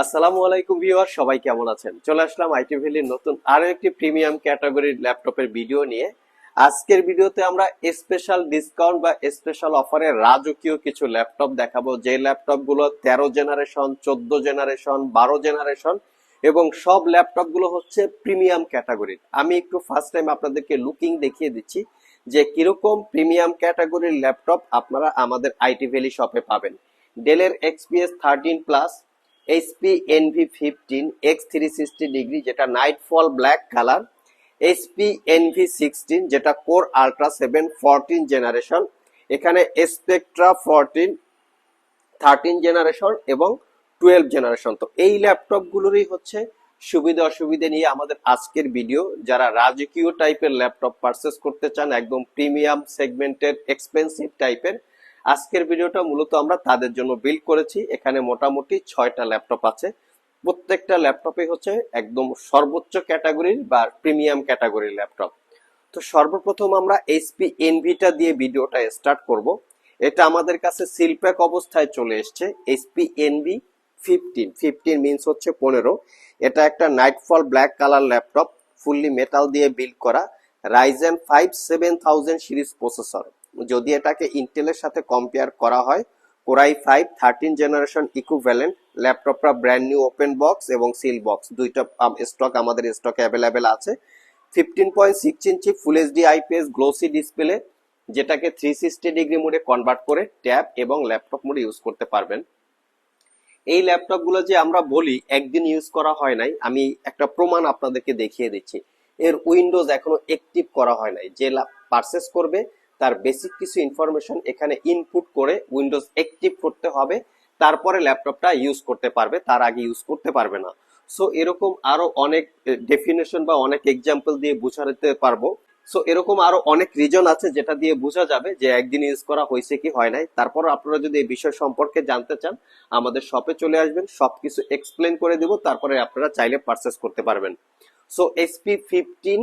আসসালামু আলাইকুম ভিউয়ার, সবাই কেমন আছেন? চলে আসলাম আইটি ভ্যালির নতুন আরও একটি প্রিমিয়াম ক্যাটাগরির ল্যাপটপের ভিডিও নিয়ে। আজকের ভিডিওতে আমরা স্পেশাল ডিসকাউন্ট বা স্পেশাল অফারে রাজকীয় কিছু ল্যাপটপ দেখাবো। যে ল্যাপটপগুলো তেরো জেনারেশন চোদ্দ জেনারেশন বারো জেনারেশন এবং সব ল্যাপটপগুলো হচ্ছে প্রিমিয়াম ক্যাটাগরির আমি একটু ফার্স্ট টাইম আপনাদেরকে লুকিং দেখিয়ে দিচ্ছি যে কীরকম প্রিমিয়াম ক্যাটাগরির ল্যাপটপ আপনারা আমাদের আইটি ভ্যালি শপে পাবেন। ডেলের XPS thirteen plus HP Envy fifteen x three sixty degree যেটা nightfall black colour HP Envy sixteen যেটা core ultra seven fourteen generation এখানে স্পেকট্রা ফোরটিন থার্টিন জেনারেশন এবং টুয়েলভ জেনারেশন তো এই ল্যাপটপগুলোরই হচ্ছে সুবিধা অসুবিধে নিয়ে আমাদের আজকের ভিডিও যারা রাজকীয় টাইপের ল্যাপটপ পারচেস করতে চান, একদম প্রিমিয়াম সেগমেন্টের এক্সপেন্সিভ টাইপের আজকের ভিডিওটা মূলত আমরা তাদের জন্য বিল্ড করেছি। এখানে মোটামুটি ছয়টা ল্যাপটপ আছে। প্রত্যেকটা ল্যাপটপে হচ্ছে একদম সর্বোচ্চ ক্যাটাগরির বা প্রিমিয়াম ক্যাটাগরির ল্যাপটপ তো সর্বপ্রথম আমরা এইচপি এনভিটা দিয়ে ভিডিওটা স্টার্ট করব। এটা আমাদের কাছে সিলপ্যাক অবস্থায় চলে এসছে HP Envy fifteen fifteen means হচ্ছে পনেরো। এটা একটা nightfall black colour laptop fully metal দিয়ে বিল্ড করা Ryzen five seven thousand series processor যদি এটাকে ইন্টেলের সাথে কম্পেয়ার করা হয় core i five thirteen generation equivalent ল্যাপটপটা ব্র্যান্ড নিউ ওপেন বক্স এবং সিল বক্স দুইটা স্টক আমাদের স্টকে অ্যাভেলেবেল আছে। Fifteen point six inch full HD IPS glossy display যেটাকে থ্রি সিক্সটি ডিগ্রি মোডে কনভার্ট করে ট্যাব এবং ল্যাপটপ মোডে ইউজ করতে পারবেন। এই ল্যাপটপগুলো যে আমরা বলি, একদিন ইউজ করা হয় নাই, আমি একটা প্রমাণ আপনাদেরকে দেখিয়ে দিচ্ছি। এর উইন্ডোজ এখনও অ্যাক্টিভ করা হয় নাই, যে পারচেস করবে তার বেসিক কিছু ইনফরমেশন এখানে ইনপুট করে উইন্ডোজ অ্যাক্টিভ করতে হবে। তারপরে ল্যাপটপটা ইউজ করতে পারবে, তার আগে ইউজ করতে পারবে না। সো এরকম আরও অনেক ডেফিনেশন বা অনেক এক্সাম্পল দিয়ে বোঝাতে পারব। সো এরকম আরও অনেক রিজন আছে যেটা দিয়ে বোঝা যাবে যে একদিন ইউজ করা হয়েছে কি হয় নাই। তারপর আপনারা যদি এই বিষয় সম্পর্কে জানতে চান, আমাদের শপে চলে আসবেন, সবকিছু এক্সপ্লেন করে দিব, তারপরে আপনারা চাইলে পারচেস করতে পারবেন। So SP fifteen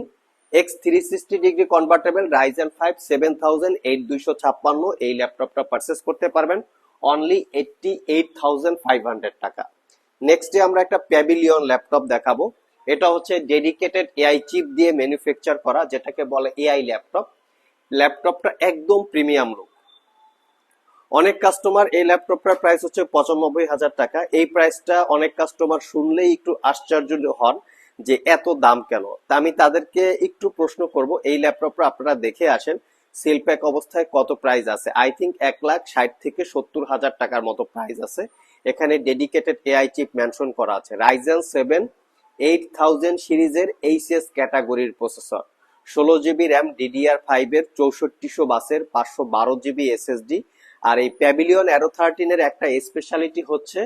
x three sixty degree convertible Ryzen five seven thousand eight দুইশো ছাপ্পান্ন এই ল্যাপটপটা পারচেস করতে পারবেন only eighty eight thousand five hundred টাকা। নেক্সট ডে আমরা একটা প্যাভিলিয়ন ল্যাপটপ দেখাবো, এটা হচ্ছে ডেডিকেটেড এআই চিপ দিয়ে ম্যানুফ্যাকচার করা, যেটাকে বলে এআই ল্যাপটপ ল্যাপটপটা একদম প্রিমিয়াম লুক অনেক কাস্টমার এই ল্যাপটপটার প্রাইস হচ্ছে পঁচানব্বই হাজার টাকা। এই প্রাইসটা অনেক কাস্টমার শুনলেই একটু আশ্চর্য হন। যে এত দাম কেন? তা আমি তাদেরকে একটু প্রশ্ন করব। এই ল্যাপটপটা আপনারা দেখে আসেন সেল প্যাক অবস্থায় কত প্রাইস আছে? আই থিঙ্ক এক লাখ ষাট থেকে সত্তর হাজার টাকার মতো প্রাইস আছে। এখানে ডেডিকেটেড এআই চিপ মেনশন করা আছে। রাইজেন সেভেন এইট থাউজেন্ড সিরিজের এইচএস ক্যাটাগরির প্রসেসর ষোলো জিবি র্যাম ডিডিআর ফাইভের চৌষট্টিশো বাসের পাঁচশো বারো জিবি এসএসডি আর এই প্যাভিলিয়ন অ্যারো থার্টিনের একটা স্পেশালিটি হচ্ছে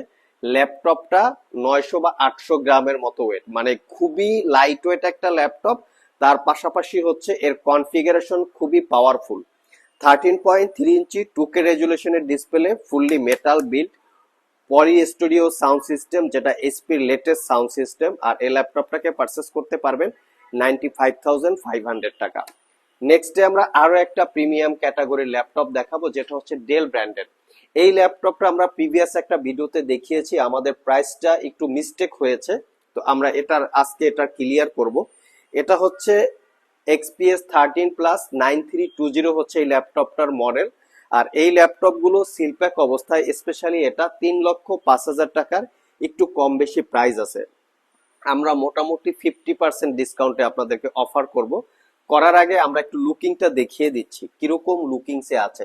ল্যাপটপটা নয়শো বা আটশো গ্রামের মতো ওয়েট মানে খুবই লাইট ওয়েট একটা ল্যাপটপ, তার পাশাপাশি হচ্ছে এর কনফিগারেশন খুবই powerful thirteen point three inch টুকে রেজুলেশনের ডিসপ্লে ফুললি মেটাল বিল্ড পরি স্টুডিও সাউন্ড সিস্টেম যেটা এসপির লেটেস্ট সাউন্ড সিস্টেম আর এই ল্যাপটপটাকে পারচেস করতে পারবেন ninety five thousand five hundred টাকা নেক্সটে আমরা আরও একটা প্রিমিয়াম ক্যাটাগরির ল্যাপটপ দেখাবো, যেটা হচ্ছে ডেল ব্র্যান্ডের এই ল্যাপটপটা আমরা প্রিভিয়াস একটা ভিডিওতে দেখিয়েছি, আমাদের প্রাইসটা একটু মিস্টেক হয়েছে, তো আমরা এটার, আজকে এটা ক্লিয়ার করব। এটা হচ্ছে XPS thirteen plus nine three two zero হচ্ছে এই ল্যাপটপটার মডেল আর এই ল্যাপটপগুলো সিলপ্যাক অবস্থায় স্পেশালি এটা তিন লক্ষ পাঁচ হাজার টাকার একটু কম বেশি প্রাইস আছে। আমরা মোটামুটি ফিফটি পার্সেন্ট ডিসকাউন্টে আপনাদেরকে অফার করব। করার আগে আমরা একটু লুকিংটা দেখিয়ে দিচ্ছি, কীরকম লুকিংসে আছে।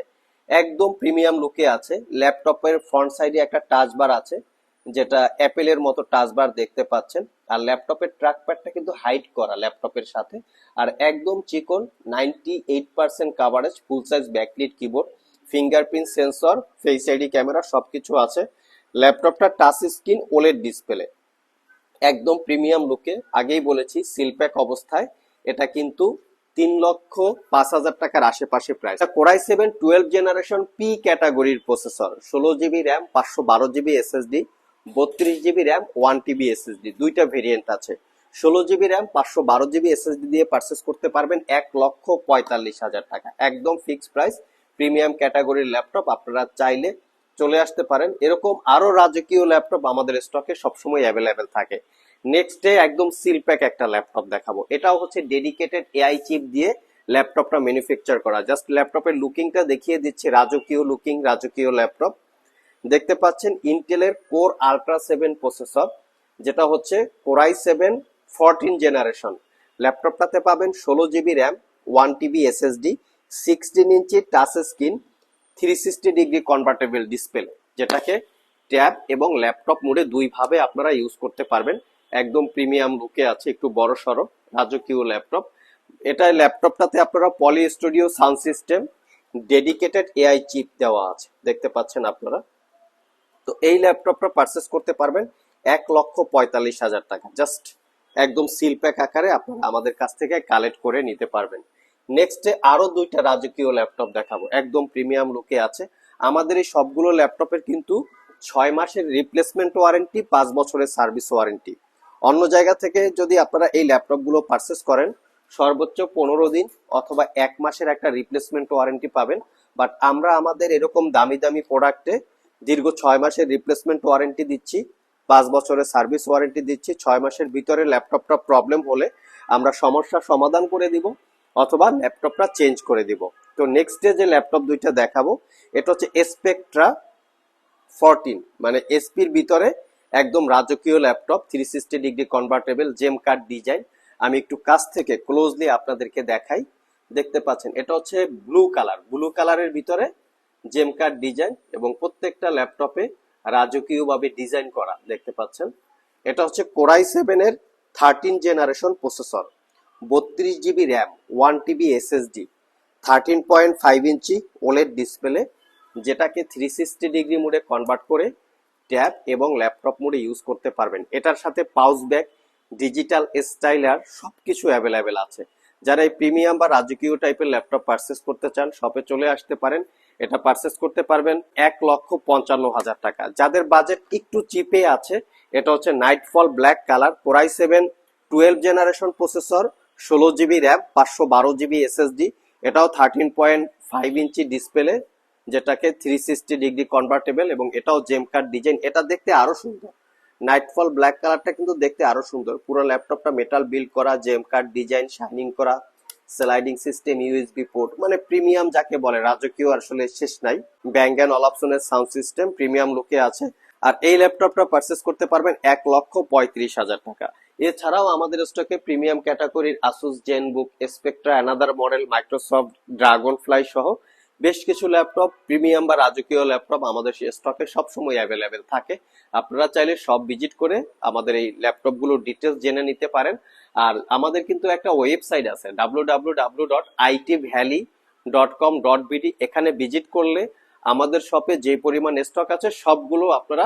একদম প্রিমিয়াম লুকে আছে। ল্যাপটপের ফ্রন্ট সাইডে একটা টাচ বার আছে, যেটা অ্যাপেলের মতো টাচ বার দেখতে পাচ্ছেন। আর ল্যাপটপের ট্র্যাক প্যাডটা কিন্তু হাইট করা ল্যাপটপের সাথে। আর একদম চিকন ninety eight percent coverage full size backlit keyboard fingerprint sensor face ID camera সবকিছু আছে। ল্যাপটপটা টাচ স্ক্রিন ওলেড ডিসপ্লে একদম প্রিমিয়াম লুকে। আগেই বলেছি সিলপ্যাক অবস্থায়। এটা কিন্তু তিন লক্ষ পাঁচ হাজার টাকার আশেপাশে price core i seven twelve generation P ক্যাটাগরির প্রসেসর ষোলো জিবি র্যাম পাঁচশো বারো জিবি এসএসডি বত্রিশ GB RAM one TB SSD দুইটা ভেরিয়েন্ট আছে। ষোলো জিবি র্যাম পাঁচশো বারো জিবি এসএসডি দিয়ে পারচেস করতে পারবেন এক লক্ষ পঁয়তাল্লিশ হাজার টাকা। একদম ফিক্সড প্রাইস প্রিমিয়াম ক্যাটাগরির ল্যাপটপ আপনারা চাইলে চলে আসতে পারেন। এরকম আরও রাজকীয় ল্যাপটপ আমাদের স্টকে সবসময় অ্যাভেলেবেল থাকে। নেক্সট ডে একদম সিল প্যাক একটা ল্যাপটপ দেখাবো। এটাও হচ্ছে ডেডিকেটেড এআই চিপ দিয়ে ল্যাপটপটা ম্যানুফ্যাকচার করা। জাস্ট ল্যাপটপের লুকিংটা দেখিয়ে দিচ্ছে, রাজকীয় লুকিং রাজকীয় ল্যাপটপ। দেখতে পাচ্ছেন ইন্টেলের কোর আলট্রা সেভেন প্রসেসর যেটা হচ্ছে core i seven fourteen generation ল্যাপটপটাতে পাবেন ষোলো GB RAM one TB SSD sixteen inch touch screen three sixty degree convertible display যেটাকে ট্যাব এবং ল্যাপটপ মোডে দুইভাবে আপনারা ইউজ করতে পারবেন। একদম প্রিমিয়াম লুকে আছে, একটু বড় সড়ো, রাজকীয় ল্যাপটপ এটা ল্যাপটপটাতে আপনারা Poly studio sound system dedicated AI chip দেওয়া আছে, দেখতে পাচ্ছেন আপনারা। তো এই ল্যাপটপটা পারচেস করতে পারবেন এক লক্ষ পঁয়তাল্লিশ হাজার টাকা। জাস্ট একদম সিল প্যাক আকারে আপনারা আমাদের কাছ থেকে কালেক্ট করে নিতে পারবেন। নেক্সটে আরও দুইটা রাজকীয় ল্যাপটপ দেখাবো। একদম প্রিমিয়াম লুকে আছে। আমাদের এই সবগুলো ল্যাপটপের কিন্তু ছয় মাসের রিপ্লেসমেন্ট ওয়ারেন্টি পাঁচ বছরের সার্ভিস ওয়ারেন্টি অন্য জায়গা থেকে যদি আপনারা এই ল্যাপটপগুলো পারচেস করেন, সর্বোচ্চ পনেরো দিন অথবা এক মাসের একটা রিপ্লেসমেন্ট ওয়ারেন্টি পাবেন। বাট আমরা আমাদের এরকম দামি দামি প্রোডাক্টে দীর্ঘ ছয় মাসের রিপ্লেসমেন্ট ওয়ারেন্টি দিচ্ছি, পাঁচ বছরের সার্ভিস ওয়ারেন্টি দিচ্ছি। ছয় মাসের ভিতরে ল্যাপটপটা প্রবলেম হলে আমরা সমস্যা সমাধান করে দিব। অথবা ল্যাপটপটা চেঞ্জ করে দিব। তো নেক্সট ডে যে ল্যাপটপ দুইটা দেখাবো, এটা হচ্ছে স্পেকট্রা ফরটিন মানে এসপির ভিতরে একদম রাজকীয় laptop three sixty degree convertible gem card design আমি একটু কাছ থেকে ক্লোজলি আপনাদেরকে দেখাই। দেখতে পাচ্ছেন, এটা হচ্ছে ব্লু কালার ব্লু কালারের ভিতরে জেম কার্ড ডিজাইন এবং প্রত্যেকটা ল্যাপটপে রাজকীয়ভাবে ডিজাইন করা। দেখতে পাচ্ছেন, এটা হচ্ছে কোরাই সেভেনের থার্টিন জেনারেশন প্রসেসর বত্রিশ GB RAM one TB SSD thirteen point five inch OLED display যেটাকে থ্রি সিক্সটি ডিগ্রি মোডে কনভার্ট করে ট্যাব এবং ল্যাপটপ মোডে ইউজ করতে পারবেন। এটার সাথে পাউচ ব্যাগ ডিজিটাল স্টাইলার সবকিছু অ্যাভেলেবেল আছে। যারা এই প্রিমিয়াম বা রাজকীয় টাইপের ল্যাপটপ পারচেস করতে চান শপে চলে আসতে পারেন। এটা পারচেস করতে পারবেন এক লক্ষ পঞ্চান্ন হাজার টাকা। যাদের বাজেট একটু চিপে আছে, এটা হচ্ছে nightfall black colour core i seven twelve generation processor ষোলো জিবি র্যাম, পাঁচশো বারো জিবি এসএসডি, এটাও থার্টিন পয়েন্ট ফাইভ ইঞ্চি ডিসপ্লে যেটাকে থ্রি সিক্সটি ডিগ্রি কনভার্টেবল এবং এটাও জেম কার্ড ডিজাইন এটা দেখতে আরও সুন্দর। নাইটফল ব্ল্যাক কালারটা কিন্তু দেখতে আরও সুন্দর। পুরো ল্যাপটপটা মেটাল বিল্ড করা জেম কার্ড ডিজাইন শাইনিং করা স্লাইডিং সিস্টেম ইউএসবি পোর্ট মানে প্রিমিয়াম যাকে বলে, রাজকীয় আসলে শেষ নাই। ব্যাঙ্গ অ্যান্ড অলাপসনের সাউন্ড সিস্টেম প্রিমিয়াম লুকে আছে। আর এই ল্যাপটপটা পারচেস করতে পারবেন এক লক্ষ পঁয়ত্রিশ হাজার টাকা। এছাড়াও আমাদের স্টকে প্রিমিয়াম ক্যাটাগরির Asus Zenbook Spectra another model Microsoft dragonfly সহ বেশ কিছু ল্যাপটপ প্রিমিয়াম বা রাজকীয় ল্যাপটপ আমাদের স্টকে সবসময় অ্যাভেলেবেল থাকে। আপনারা চাইলে সব ভিজিট করে আমাদের এই ল্যাপটপগুলো ডিটেলস জেনে নিতে পারেন। আর আমাদের কিন্তু একটা ওয়েবসাইট আছে W W dot valley dot com dot BD এখানে ভিজিট করলে আমাদের শপে যে পরিমাণ স্টক আছে সবগুলো আপনারা